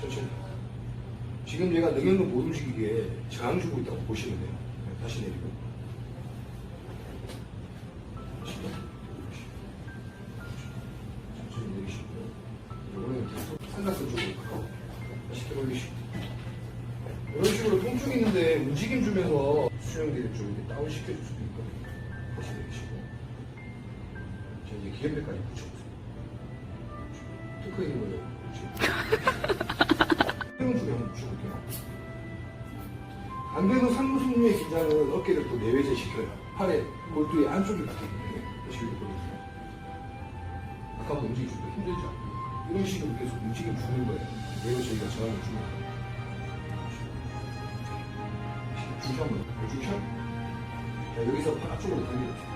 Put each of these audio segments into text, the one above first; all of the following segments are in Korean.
천천히. 지금 얘가 능형근 못 움직이게 저항 주고 있다고 보시면 돼요. 네, 다시 내리고. 천천히 내리시고요. 이번에는 계속 삼각근 쪽으로 가고 다시 올리시고. 이런 식으로 통증 있는데 움직임 주면서 수영기를 좀 다운 시켜줄 수도 있거든요. 다시 내리시고. 자, 이제 기계배까지 붙여보세요. 뚫고 있는 거예요. 안 되는 상부승류의 긴장은 어깨를 또 내외제 시켜요. 팔에 골두의 안쪽이 붙어있는데 다시 이렇게 보여주세요. 아까 움직임 주도 힘들죠? 이런 식으로 계속 움직임 주는 거예요. 내외 저희가 저항을 주는 거예요. 중시 한번 중시 자 여기서 팔 앞쪽으로 당겨주세요.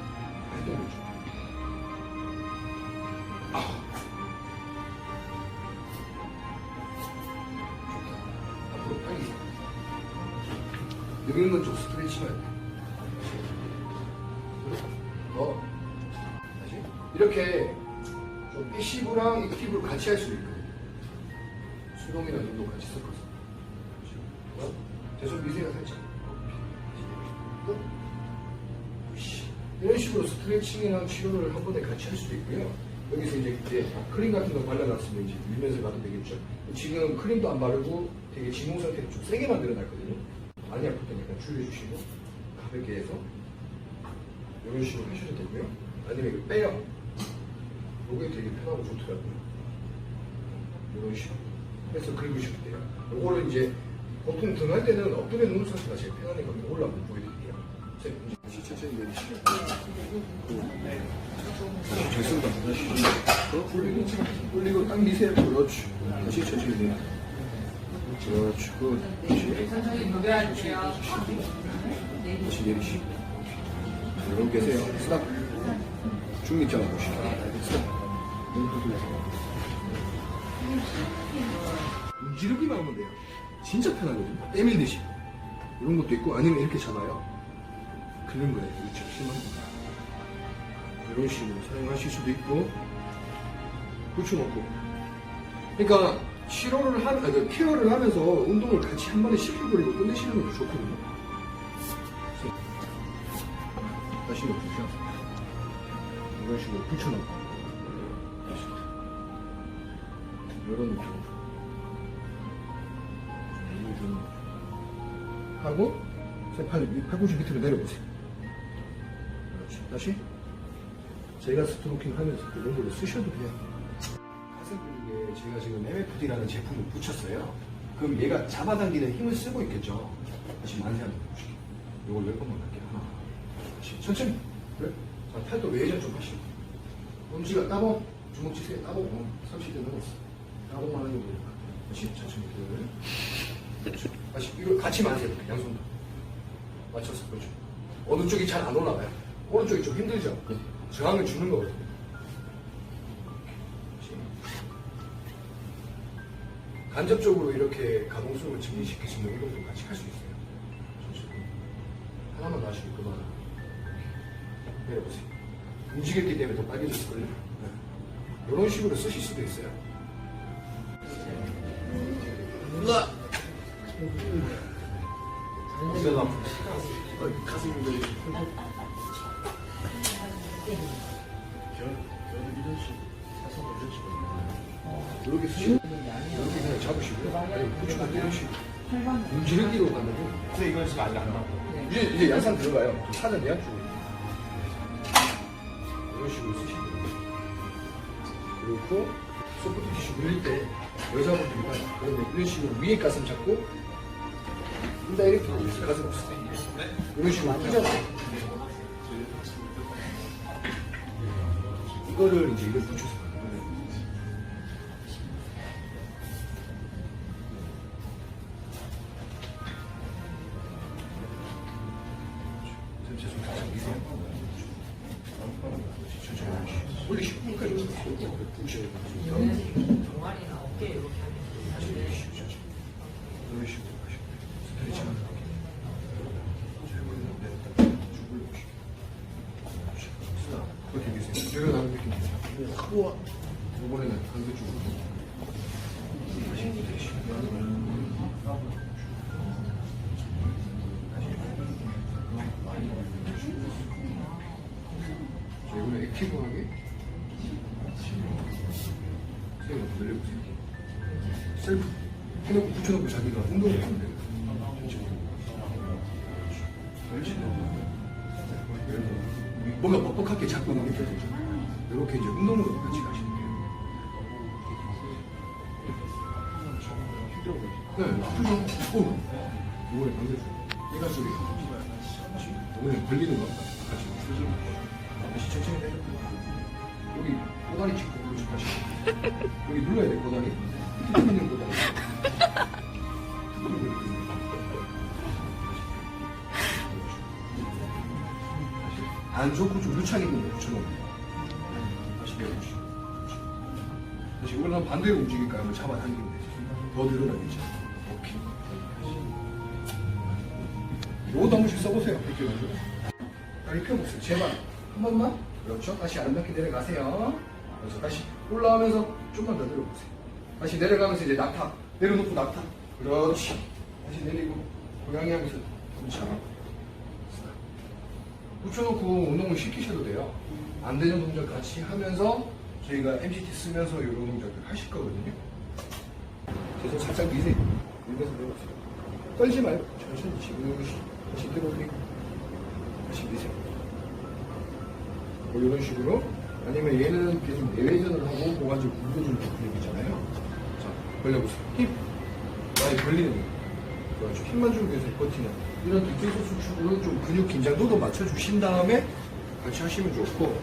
했던 거죠. 앞 능력은 좀 스트레칭 해야 돼. 어. 다시. 이렇게 좀 패시브랑 액티브를 같이 할 수 있거든요. 수동이나 운동 같이 섞어서. 어? 대손 미세가 살짝. 또. 으쌰. 이런 식으로 스트레칭이랑 치료를 한 번에 같이 할 수도 있고요. 여기서 이제, 이제 크림 같은 거 발라놨으면 이제 밀면서 가도 되겠죠. 지금 크림도 안 바르고 되게 진공 상태를 좀 세게 만들어 놨거든요. 많이 아플 때 약간 줄여주시고 가볍게 해서 이런 식으로 하셔도 되고요. 아니면 이거 빼요. 이게 되게 편하고 좋더라고요. 이런 식으로 해서 긁으시면 돼요. 이거를 이제 보통 등할 때는 엎드려 누운 상태가 제일 편하니까 이걸로 한번 보여드릴게요. 다시 천천히 내리시고 됐습니다. 더 풀리고 풀리고 딱 미세요. 그렇지. 다시 천천히. 그렇지. 그렇지. 천천히 내리시고 이러고 계세요. 스탑. 중립자가 보시고 스탑. 문지르기만 하면 돼요. 진짜 편하거든요. 때밀듯이. 이런 것도 있고 아니면 이렇게 잡아요. 그런 거예요. 그렇죠 심합니다 이런 식으로 사용하실 수도 있고 붙여놓고. 그러니까 치료를 하, 아니, 그 케어를 하면서 운동을 같이 한 번에 시켜버리고 끝내시는 것도 좋거든요 다시 놓으시죠. 이런 식으로 붙여놓고. 이런 느낌으로. 좀 하고, 제 팔, 팔꿈치 밑으로 내려보세요. 그렇지. 다시. 제가 스트로킹 하면서 이런 걸로 쓰셔도 돼요. 근육에 제가 지금 MFD라는 제품을 붙였어요. 그럼 얘가 잡아당기는 힘을 쓰고 있겠죠. 다시 만세 한번 해보실게요. 이걸 몇 번만 할게요. 하나, 다시 천천히. 그래? 자, 팔도 외전 좀 하시고. 엄지가 따봉, 주먹 치세요. 따봉. 어, 30대 넘었어. 따봉만 하는 거 보니까. 다시 천천히. 그렇죠. 다시 이거 같이 만세요. 양손. 맞춰서 그렇죠. 어느 쪽이 잘 안 올라가요. 오른쪽이 좀 힘들죠. 저항을 주는 거거든요. 간접적으로 이렇게 가동성을 있는 운동도 같이 할 수 있어요. 천천히. 하나만 더 하시고 그만. 내려보세요. 움직였기 때문에 더 빨개졌을걸요. 네. 이런 식으로 쓰실 수도 있어요. 엉덩이가 아프다. 가슴이 왜 이렇게 이렇게 쓰시고 이렇게 그냥 잡으시고요. 아니, 후추가 때리시고 움직이기로 가면 근데 이건 지금 아직 안 나오고. 이제, 이제 양산 들어가요. 사전 예약 중이에요. 이런 식으로 돼요. 그리고 소프트 티슈 늘릴 때. 그런데 이런 식으로 위에 가슴 잡고 인다이렉트로 가슴 없을 때 이런 식으로 끄잖아요. 이거를 이제 이걸 붙여서 올리시고 올리시고 붙이고 동아리나 어깨 이렇게 하면 다시 올리 셀프 해놓고 붙여놓고 자기가 운동을 하면 돼요. 그래서 뭔가 뻑뻑하게 자꾸 느껴지죠. 이렇게 이제 운동으로 같이 가시면 돼요. 네, 아프죠? 오! 이번에 반대로. 얘가 소리. 오늘 걸리는 거 같이. 다시 천천히 내려. 여기 꼬다리 그렇지 다시. 여기 눌러야 돼 꼬다리. 휘 있는 꼬다리. 누르고 이렇게. 다시. 안 좋고 좀 유착 있는 거 돼요. 다시 내려주시고. 다시 한 반대로 움직일까요? 한번 잡아당기면 되죠. 더 늘어나겠죠. 오케이. 요것도 한 번씩 써보세요. 이렇게 가지고. 다리 펴보세요. 제발. 한 번만. 그렇죠. 다시 아름답게 내려가세요. 그래서 다시 올라오면서 좀만 더 내려보세요. 다시 내려가면서 이제 낙타. 내려놓고 낙타. 그렇지. 다시 내리고. 고양이 하면서. 그렇죠. 붙여놓고 운동을 시키셔도 돼요. 안 되는 동작 같이 하면서 저희가 MCT 쓰면서 이런 동작들 하실 거거든요. 계속 살짝 미세요. 밀면서 내려오세요. 떨지 말고 천천히 지그시 다시 들어올리고 다시 미세요. 뭐 이런 식으로 아니면 얘는 계속 내외전을 하고 고관절 굴려주는 근육이잖아요. 자, 벌려보세요. 힘. 많이 벌리는 거. 그렇죠. 힘만 주고 계속 버티는 이런 뒷腿소 수축으로 좀 근육 긴장도도 맞춰주신 다음에 같이 하시면 좋고